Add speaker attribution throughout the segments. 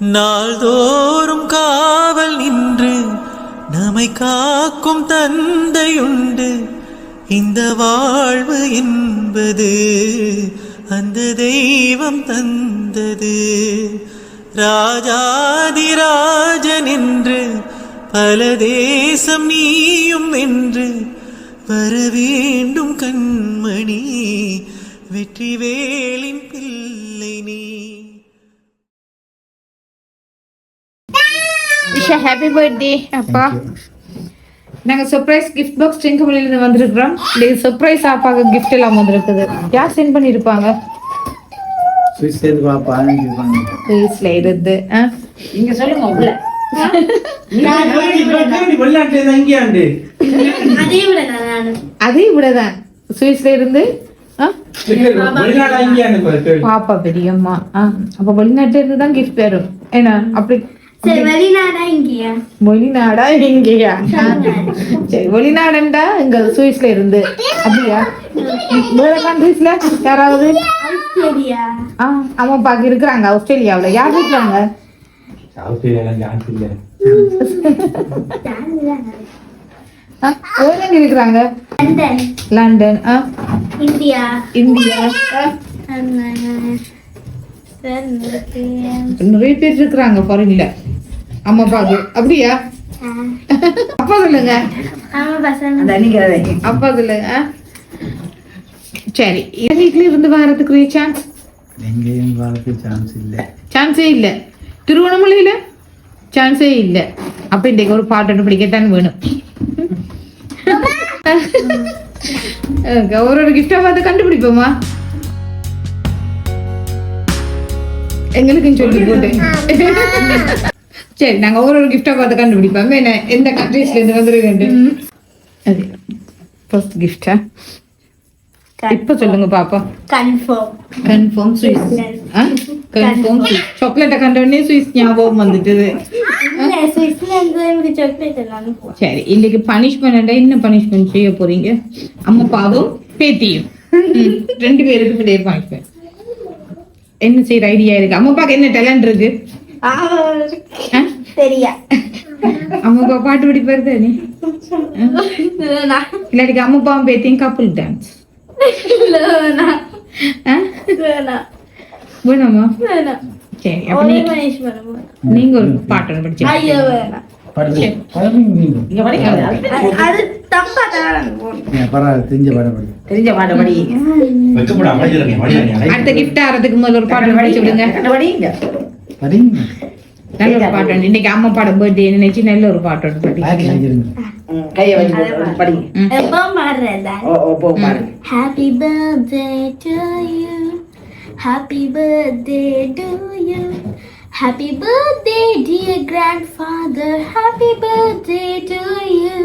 Speaker 1: நாள்தோறும் காவல் நின்று நம்மை காக்கும் தந்தையுண்டு. இந்த வாழ்வு என்பது அந்த தெய்வம் தந்தது. ராஜாதிராஜன் என்று பல தேசம் நீயும் என்று வர வேண்டும் கண்மணி வெற்றிவேலின் பிள்ளை நீ.
Speaker 2: ஹாப்பி பர்த்டே அப்பா. நாங்க சர்ப்ரைஸ் கிஃப்ட் பாக்ஸ் செங்கமலையில இருந்து வந்திருக்கிறோம். இது சர்ப்ரைஸ் ஆப்பாக கிஃப்ட் எல்லாம் வந்திருக்குது. யார் சென்ட் பண்ணிருப்பாங்க
Speaker 3: சுவிஸ் சேர்ந்து பாப்பா
Speaker 2: வீட்ல இருந்து?
Speaker 4: நீங்க சொல்லுங்க உள்ள
Speaker 5: அதே விட நான்.
Speaker 2: அதே இவ்வளவுதான் சுவிஸ்ல இருந்து பாப்பா பெரியம்மா அப்ப வெளிநாட்டுல இருந்து தான் கிஃப்ட் வரும். ஏன்னா அப்படி
Speaker 5: சரி வெளிநாடா இங்கேயா
Speaker 2: வெளிநாடா இங்கேயா சரி வெளிநாடுண்டா இங்க சுவிஸ்ல இருந்து. அப்படியா? வேற கண்ட்ரீஸ்ல யாராவது?
Speaker 5: சரியா
Speaker 2: ஆ அம்மா அப்பாக்கு இருக்கிறாங்க ஆஸ்திரேலியாவுல. யார் இருக்கிறாங்க
Speaker 3: ஆஸ்திரேலியாலாம் சான்ஸ் இல்லை.
Speaker 2: ஆ, வேற எங்க இருக்கிறாங்க?
Speaker 5: லண்டன்.
Speaker 2: லண்டன் ஆ.
Speaker 5: இந்தியா.
Speaker 2: இந்தியா ஆ, நிறைய பேர் இருக்கிறாங்க ஃபாரின்ல அம்மா அப்பாக்கு அப்படியா? அப்பா சொல்லுங்க. அப்பா சொல்லுங்க? சரி. வீட்ல இருந்து வரதுக்குரிய சான்ஸ்
Speaker 3: எங்கேயும் வரக்கு சான்ஸ் இல்லை.
Speaker 2: சான்ஸே இல்லை. திருவண்ணாமலையில? சான்ஸே இல்லை. அப்ப இன்றைக்கு ஒரு பாட்டு பிடிக்கத்தான் வேணும். ஒரு ஒரு கிஃப்டா பார்த்து கண்டுபிடிப்போமா? எங்களுக்கும் சொல்லி போட்டு சரி நாங்க ஒரு ஒரு கிஃப்டா பார்த்து கண்டுபிடிப்போம் என்ன எந்த கண்ட்ரீஸ்ல இருந்து வந்திருக்கேன் அது ஃபர்ஸ்ட் கிஃப்டா இப்ப சொல்லுங்க பாப்பா
Speaker 5: confirm
Speaker 2: confirm Swiss confirm Swiss சாக்லேட்டை கண்ட உடனே ஸ்வீஸ் ஞாபகம் வந்துட்டுது சரி இன்னைக்கு பனிஷ்மெண்ட் என்ன பனிஷ்மெண்ட் செய்ய போறீங்க அம்மா பாவும் பேத்தியும் ரெண்டு பேருக்கு பிள்ளைய பனிஷ்மெண்ட் என்ன செய்யற ஐடியா இருக்கு? அம்மா அப்பாக்கு என்ன டேலண்ட் இருக்கு? அம்மா அப்பா பாட்டு படிப்பாரு தானே இல்லாட்டிக்கு அம்மா அப்பாவும் பேத்தியும் கப்புள் டான்ஸ் வேணாமா? சரி அப்ப நீ- நீங்க ஒரு பாட்டு படிச்சு
Speaker 3: தெரிஞ்ச படம் படி
Speaker 4: தெரிஞ்ச பாட்ட படி
Speaker 2: அடுத்த கிஃப்ட் ஆறதுக்கு முதல்ல ஒரு பாட்டு படிச்சு விடுங்க நல்ல ஒரு பாட்டு. இன்னைக்கு அம்மா பாட பர்த்டே நினைச்சு நல்ல ஒரு பாட்டு படி
Speaker 4: ம், கையை வச்சு போட்டு படிங்க.
Speaker 5: எப்போ பாடுறதா?
Speaker 4: ஓ ஓ போ பாருங்க
Speaker 5: Happy birthday to you. Happy birthday to you. Happy birthday, dear grandfather. Happy birthday to you.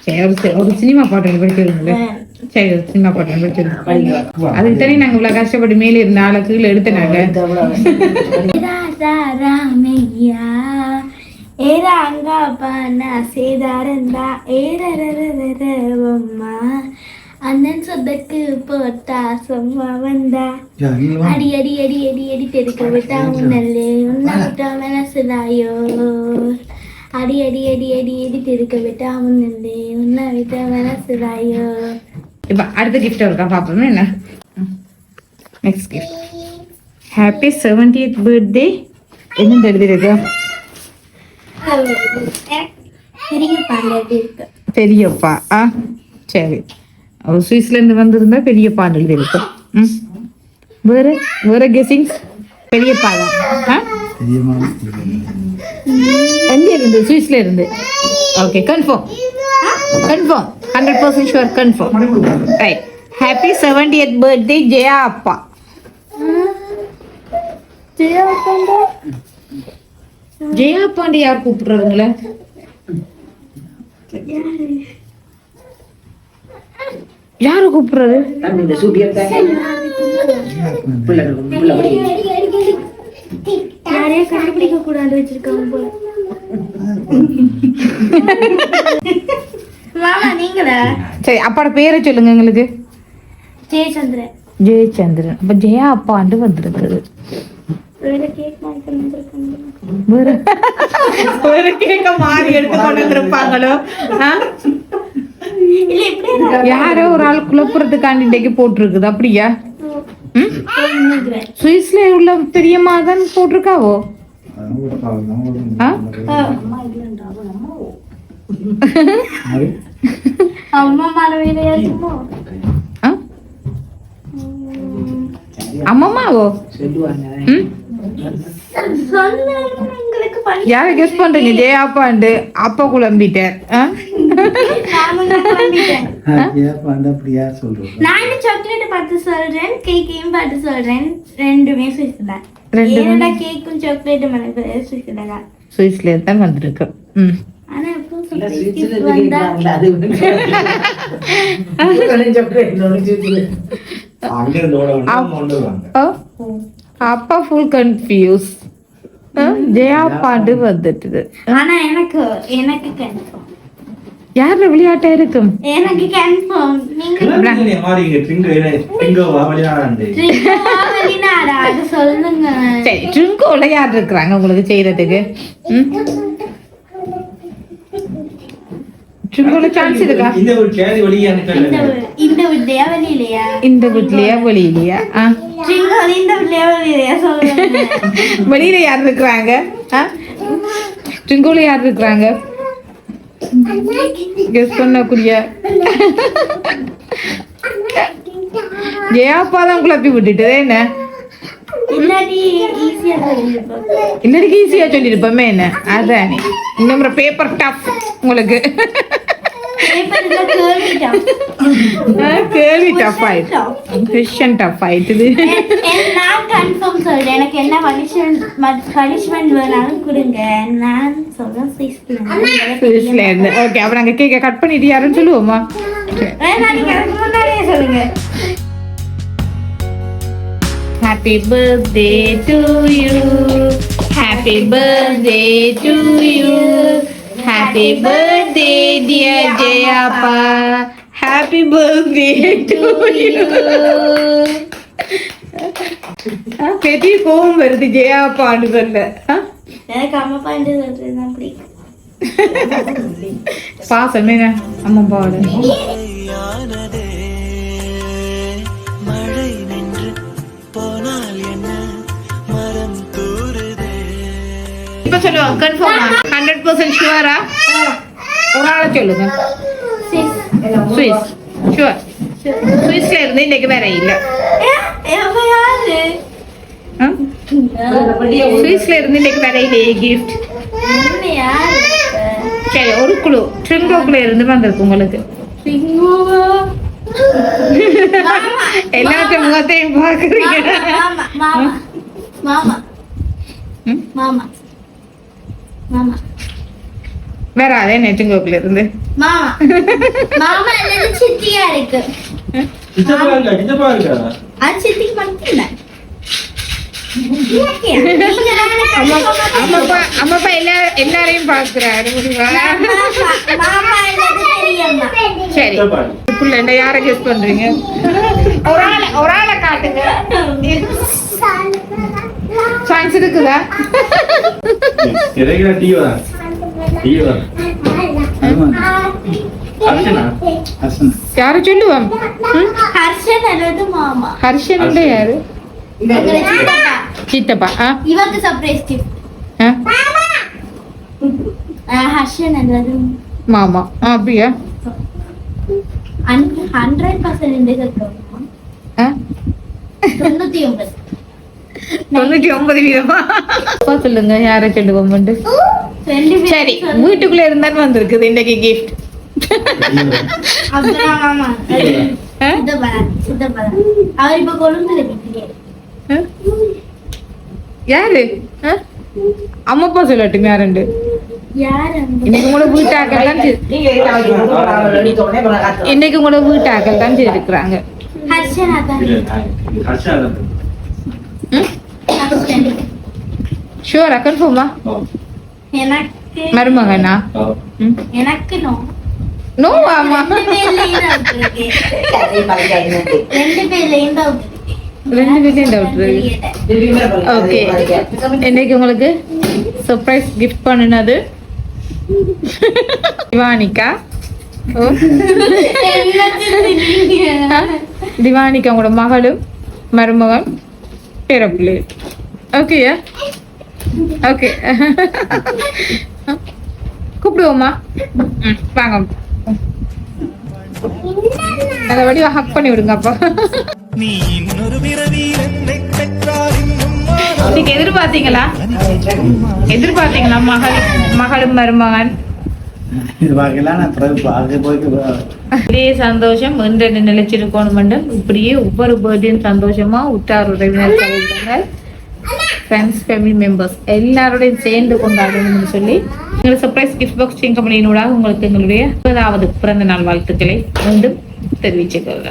Speaker 2: சரி ஒரு சி- ஒரு சினிமா பாட்டு விடுங்களேன் சரி ஒரு சினிமா பாட்டு ஒண்ணு படிச்சு விடுங்க
Speaker 4: படிங்க
Speaker 2: அதுக்கு தானே நாங்க இவ்வளவு கஷ்டப்பட்டு மேலே இருந்த ஆளை கீழே எடுத்தனாங்க.
Speaker 5: ராமையா ஏராங்கப்பன சேதாரந்தா. ஏரரரரரவம்மா அண்ணன் சொதக்கு போட்டா சும்மா வந்தா. அடி அடி அடி அடி அடி தெருக்க விட்டா உன்னல்லே உன்னை விட்டா மனசுதாயோ அடி அடி அடி அடி அடி தெருக்க விட்டா உன்னல்லே உன்னை விட்டா மனசுதாயோ
Speaker 2: இப்ப அடுத்த கிஃப்ட் இருக்கா? பாப்போம் என்ன? Next gift happy seventieth birthday என்ன எழுதிருக்கு
Speaker 5: இருக்கு.
Speaker 2: பெரியப்பா. ஆ சரி. அவர் சுவிஸ்ல இருந்து வந்திருந்தா பெரியப்பா எழுதிருக்கு ம். வேற வேற கெஸிங்ஸ் பெரியப்பா தான் ஆ எங்க இருந்து? சுவிஸ்ல இருந்து. Okay confirm confirm hundred percent sure confirm right happy seventieth birthday Jaya அப்பா ஜெயா அப்பாண்டி யார் கூப்பிடுறாருங்களே? யாரு கூப்பிடுறாரு?
Speaker 5: கண்டுபிடிக்க கூடாது வச்சிருக்காங்க போல. மாமா நீங்களா?
Speaker 2: சரி அப்பாட பேரை சொல்லுங்க எங்களுக்கு.
Speaker 5: ஜெயச்சந்திரன்.
Speaker 2: ஜெயச்சந்திரன். அப்ப ஜெயா அப்பாண்டு வந்திருக்குது. வேற வேற கேக்க மாறி எடுத்து கொண்டு வந்திருப்பாங்களோ? ஆ?
Speaker 5: இல்ல இப்படி
Speaker 2: யாரோ ஒரு ஆள் குழப்புறதுக்காண்டி இன்றைக்கு போட்டிருக்குது. அப்படியா? சுவிஸ்ல உள்ள பெரியம்மா தான் போட்டிருக்காவோ? அம்மம்மாவோ யாரை கெஸ் பண்றீங்க? ஜெயா அப்பாண்டு அப்பா குழம்பிட்டார்.
Speaker 5: தான் பண்ணிட்டேன்.
Speaker 3: அப்படியா
Speaker 5: சாக்லேட் பார்த்து சொல்றேன் கேக்கையும் பார்த்து சொல்றேன். ரெண்டுமே? ஏன்னா கேக்கும் சாக்லேட்டும் எனக்கு சுவிஸ்தான்
Speaker 2: சுவிஸ்ல தான். வந்திருக்கு. ம். அப்பா ஃபுல் கன்ஃபியூஸ் ஜெயா பாண்டு வந்துட்டுது.
Speaker 5: ஆனா எனக்கு எனக்கு கன்ஃபார்ம்
Speaker 2: யார்ல விளையாட்டா இருக்கும்?
Speaker 5: எனக்கு கன்ஃபார்ம் நீங்க சொல்லுங்க.
Speaker 2: சரி ட்ரிங்கோல யார் இருக்கிறாங்க உங்களுக்கு செய்யறதுக்கு ம்? ட்ரிங்கோல சான்ஸ் இருக்கா
Speaker 4: இந்த
Speaker 5: வீட்லயா வெளியிலயா
Speaker 2: இந்த வீட்லயா வெளியிலயா வெளியில யார் இருக்கிறாங்க ட்ரிங்கோல யார் இருக்கிறாங்க கெஸ் பண்ணக்கூடிய ஜெயாப்பா தான் குழப்பி விட்டுட்டு என்ன
Speaker 5: இல்லாட்டி ஈஸியா சொல்லிருப்போம்
Speaker 2: இன்னைக்கு ஈஸியா சொல்லியிருப்போமே என்ன? அதானே. இந்த முறை பேப்பர் டஃப் உங்களுக்கு. கேள்வி டஃப் ஆயிடுச்சு கொஷன் டஃப் ஆயிட்டுது.
Speaker 5: நான் கன்ஃபார்ம் சொல்றேன். எனக்கு என்ன பனிஷ்மெண்ட் பனிஷ்மெண்ட் வேணாலும் கொடுங்க. நான் சொல்றேன்
Speaker 2: இருந்து ஓகே அப்புறம் அங்க கேக்க கட் பண்ணிட்டு யாருன்னு சொல்லுவோமா?
Speaker 5: சொல்லுங்க.
Speaker 2: Happy birthday to you happy birthday to you
Speaker 5: happy birthday dear ജയാപ്പ happy birthday
Speaker 2: to you ചേച്ചി
Speaker 1: കോവം വരുത് ജയാപ്പാണ് തന്നെ. പാസം അമ്മ പാട്
Speaker 2: இப்ப சொல்லுவாங்க கன்ஃபார்ம் ஹண்ட்ரட் பர்சன்ட் ஷுவரா ஒரு ஆளை சொல்லுங்க சுவிஸ் ஷுவர் சுவிஸ்ல இருந்து இன்னைக்கு வேற இல்ல? சுவிஸ்ல இருந்து இன்னைக்கு வேற இல்லையே கிஃப்ட் சரி ஒரு குழு ட்ரிங்கோக்குள்ள இருந்து வந்திருக்கு உங்களுக்கு எல்லாத்தையும் முகத்தையும் பாக்குறீங்க
Speaker 5: மாமா மாமா மாமா? மாமா.
Speaker 2: வேற அதே நெட்டுங்கோக்குள்ள இருந்து.
Speaker 5: மாமா. மாமா அல்லது சித்தியா இருக்கு?
Speaker 4: சித்தப்பா சித்தப்பா
Speaker 5: அது சித்திக்கு மட்டும் இல்ல
Speaker 2: எல்லாரையும் பாக்குறாரு சரி. என்ன யாரை கெஸ் பண்றீங்க? ஒரு ஆளை ஒரு ஆளை காட்டுங்க. சான்ஸ் இருக்குதா?
Speaker 4: கிடைக்கிற டீ தான் டீ
Speaker 3: ஹசன்
Speaker 2: யாரு சொல்லுவான் ம்?
Speaker 5: ஹர்ஷன் அல்லது மாமா?
Speaker 2: ஹர்ஷன் இல்ல யாரு?
Speaker 5: சித்தப்பா. இவருக்கு சர்ப்ரைஸ் ஹர்ஷன் அல்லது
Speaker 2: மாமா. ஆ, அப்படியா?
Speaker 5: ஹண்ட்ரட் பர்சன்ட் இந்த சொல்லுவோம்
Speaker 2: ஆ?
Speaker 5: தொண்ணூத்தி ஒன்பது.
Speaker 2: தொண்ணூத்தி ஒன்பது வீதமா? அப்பா சொல்லுங்க யாரை சொல்லுவோம் சரி. வீட்டுக்குள்ள இருந்தாலும் வந்திருக்குது இன்னைக்கு கிஃப்ட் யாரு? ஆ? அம்மாப்பா சொல்லட்டும் யாருண்டு இன்னைக்கு உங்களோட வீட்டாக்கள் தான் இன்னைக்கு உங்களோட வீட்டாக்கள் தான் இருக்கிறாங்க
Speaker 5: ஹர்ஷன்
Speaker 2: ஷுவரா கன்ஃபார்மா
Speaker 5: எனக்கு
Speaker 2: மருமகனா? ம்.
Speaker 5: எனக்கு நோ
Speaker 2: நோ ஆமா
Speaker 5: ரெண்டு பேர்லயும்
Speaker 2: டவுட் இருக்கு. ஓகே இன்னைக்கு உங்களுக்கு சர்ப்ரைஸ் கிஃப்ட் பண்ணினது? திவானிகா ஓ. திவானிகா உங்களோட மகளும் மருமகன்? பேரப்பிள்ளை ஓகேயா ஓகே கூப்பிடுவோமா வாங்க அந்த வடிவ ஹக் பண்ணி விடுங்க அப்போ
Speaker 1: நீ இன்னொரு பிறவி என்னை பெற்றால் இன்னும்
Speaker 2: இன்னைக்கு எதிர்பார்த்தீங்களா? எதிர்பார்த்தீங்களா? மகள் மகளும் மருமகன்?
Speaker 3: இது
Speaker 2: இதே சந்தோஷம் என்று நிலைச்சிருக்கணும் மண்டல் இப்படியே ஒவ்வொரு பேர்டையும் சந்தோஷமா உற்றார் உறவினர் சகோதரர்கள் ஃப்ரெண்ட்ஸ் ஃபேமிலி மெம்பர்ஸ் எல்லாரோடையும் சேர்ந்து கொண்டாடணும்னு சொல்லி எங்களை சர்ப்ரைஸ் கிஃப்ட் பாக்ஸ் சிங்க உங்களுக்கு எங்களுடைய முப்பதாவது பிறந்த நாள் வாழ்த்துக்களை மீண்டும் தெரிவிச்சுக்கோங்க.